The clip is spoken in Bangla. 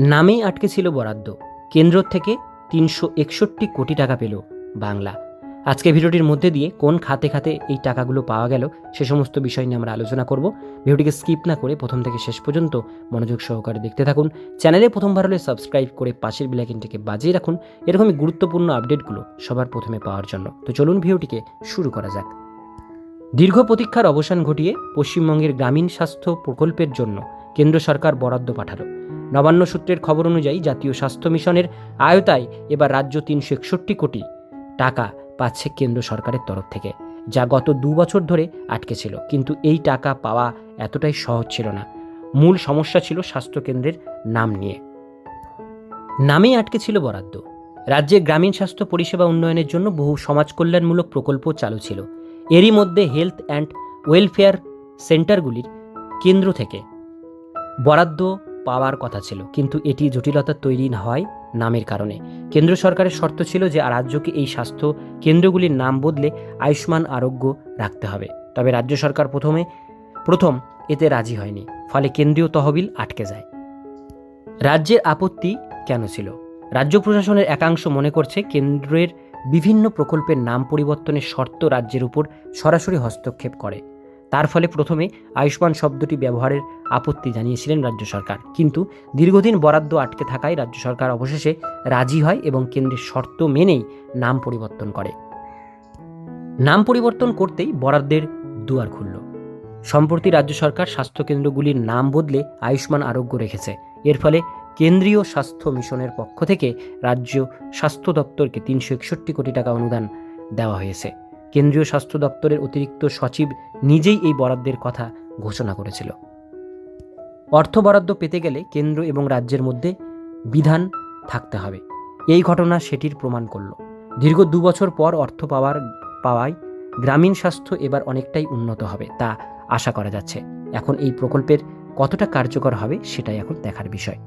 নামেই আটকে ছিল বরাদ্দ। কেন্দ্র থেকে তিনশো একষট্টি কোটি টাকা পেল বাংলা। আজকে ভিডিওটির মধ্যে দিয়ে কোন খাতে খাতে এই টাকাগুলো পাওয়া গেল সে সমস্ত বিষয় নিয়ে আমরা আলোচনা করব। ভিডিওটিকে স্কিপ না করে প্রথম থেকে শেষ পর্যন্ত মনোযোগ সহকারে দেখতে থাকুন। চ্যানেলে প্রথমবার হলে সাবস্ক্রাইব করে পাশের বেলাইকিনটিকে বাজিয়ে রাখুন। এরকমই গুরুত্বপূর্ণ আপডেটগুলো সবার প্রথমে পাওয়ার জন্য। তো চলুন ভিডিওটিকে শুরু করা যাক। দীর্ঘ প্রতীক্ষার অবসান ঘটিয়ে পশ্চিমবঙ্গের গ্রামীণ স্বাস্থ্য প্রকল্পের জন্য কেন্দ্র সরকার বরাদ্দ পাঠালো। নবান্ন সূত্রের খবর অনুযায়ী জাতীয় স্বাস্থ্য মিশনের আয়তায় এবার রাজ্য তিনশো একষট্টি কোটি টাকা পাচ্ছে কেন্দ্র সরকারের তরফ থেকে, যা গত দু বছর ধরে আটকে ছিল। কিন্তু এই টাকা পাওয়া এতটাই সহজ ছিল না। মূল সমস্যা ছিল স্বাস্থ্যকেন্দ্রের নাম নিয়ে। নামেই আটকে ছিল বরাদ্দ। রাজ্যে গ্রামীণ স্বাস্থ্য পরিষেবা উন্নয়নের জন্য বহু সমাজ কল্যাণমূলক প্রকল্প চালু ছিল। এরই মধ্যে হেলথ অ্যান্ড ওয়েলফেয়ার সেন্টারগুলির কেন্দ্র থেকে বরাদ্দ পাওয়ার কথা ছিল, কিন্তু এটি জটিলতা তৈরি না হয় নামের কারণে। কেন্দ্র সরকারের শর্ত ছিল যে রাজ্যকে এই স্বাস্থ্য কেন্দ্রগুলির নাম বদলে আয়ুষ্মান আরোগ্য রাখতে হবে। তবে রাজ্য সরকার প্রথমে, প্রথম এতে রাজি হয়নি, ফলে কেন্দ্রীয় তহবিল আটকে যায়। রাজ্যের আপত্তি কেন ছিল? রাজ্য প্রশাসনের একাংশ মনে করছে কেন্দ্রের বিভিন্ন প্রকল্পের নাম পরিবর্তনের শর্ত রাজ্যের উপর সরাসরি হস্তক্ষেপ করে। তার ফলে প্রথমে আয়ুষ্মান শব্দটি ব্যবহারের আপত্তি জানিয়েছিলেন রাজ্য সরকার। কিন্তু দীর্ঘদিন বরাদ্দ আটকে থাকায় রাজ্য সরকার অবশেষে রাজি হয় এবং কেন্দ্রের শর্ত মেনেই নাম পরিবর্তন করে। নাম পরিবর্তন করতেই বরাদ্দের দুয়ার খুলল। সম্প্রতি রাজ্য সরকার স্বাস্থ্যকেন্দ্রগুলির নাম বদলে আয়ুষ্মান আরোগ্য রেখেছে। এর ফলে কেন্দ্রীয় স্বাস্থ্য মিশনের পক্ষ থেকে রাজ্য স্বাস্থ্য দপ্তরকে তিনশো একষট্টি কোটি টাকা অনুদান দেওয়া হয়েছে। কেন্দ্রীয় স্বাস্থ্য দপ্তরের অতিরিক্ত সচিব নিজেই এই বরাদ্দের কথা ঘোষণা করেছিল। অর্থ বরাদ্দ পেতে গেলে কেন্দ্র এবং রাজ্যের মধ্যে বিধান থাকতে হবে। এই ঘটনা সেটির প্রমাণ করল। দীর্ঘ দু বছর পর অর্থ পাওয়ার, পাওয়ায় গ্রামীণ স্বাস্থ্য এবার অনেকটাই উন্নত হবে তা আশা করা যাচ্ছে। এখন এই প্রকল্পের কতটা কার্যকর হবে সেটাই এখন দেখার বিষয়।